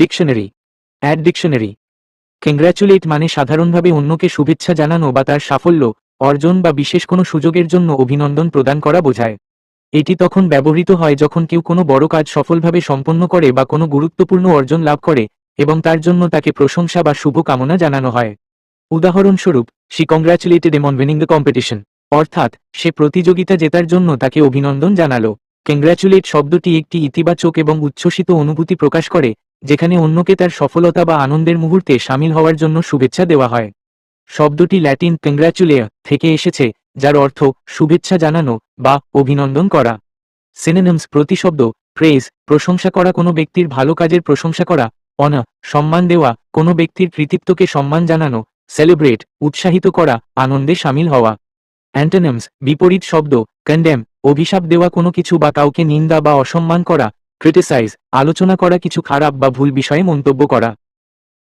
Dictionary add dictionary congratulate মানে সাধারণভাবে অন্যকে শুভেচ্ছা জানানো বা তার সাফল্য, অর্জন বা বিশেষ কোনো সুযোগের জন্য অভিনন্দন প্রদান করা বোঝায়। এটি তখন ব্যবহৃত হয় যখন কেউ কোনো বড় কাজ সফলভাবে সম্পন্ন করে বা কোনো গুরুত্বপূর্ণ অর্জন লাভ করে, এবং তার জন্য তাকে প্রশংসা বা শুভকামনা জানানো হয়। উদাহরণস্বরূপ she congratulated me on winning the competition অর্থাৎ, সে প্রতিযোগিতা জেতার জন্য তাকে অভিনন্দন জানালো। কংগ্র্যাচুলেট শব্দটি একটি ইতিবাচক এবং উচ্ছ্বসিত অনুভূতি প্রকাশ করে, যেখানে অন্যকে তার সফলতা বা আনন্দের মুহূর্তে সামিল হওয়ার জন্য শুভেচ্ছা দেওয়া হয়। শব্দটি ল্যাটিন কংগ্র্যাচুলেয়া থেকে এসেছে, যার অর্থ শুভেচ্ছা জানানো বা অভিনন্দন করা। সিনেনমস প্রতিশব্দ প্রেজ প্রশংসা করা কোনো ব্যক্তির ভালো কাজের প্রশংসা করা অনা সম্মান দেওয়া, কোনো ব্যক্তির কৃতিত্বকে সম্মান জানানো সেলিব্রেট উৎসাহিত করা, আনন্দে সামিল হওয়া। অ্যান্টোনিমস বিপরীত শব্দ কন্ডেম অভিশাপ দেওয়া কোনো কিছু বা কাউকে নিন্দা বা অসম্মান করা ক্রিটিসাইজ আলোচনা করা কিছু খারাপ বা ভুল বিষয়ে মন্তব্য করা।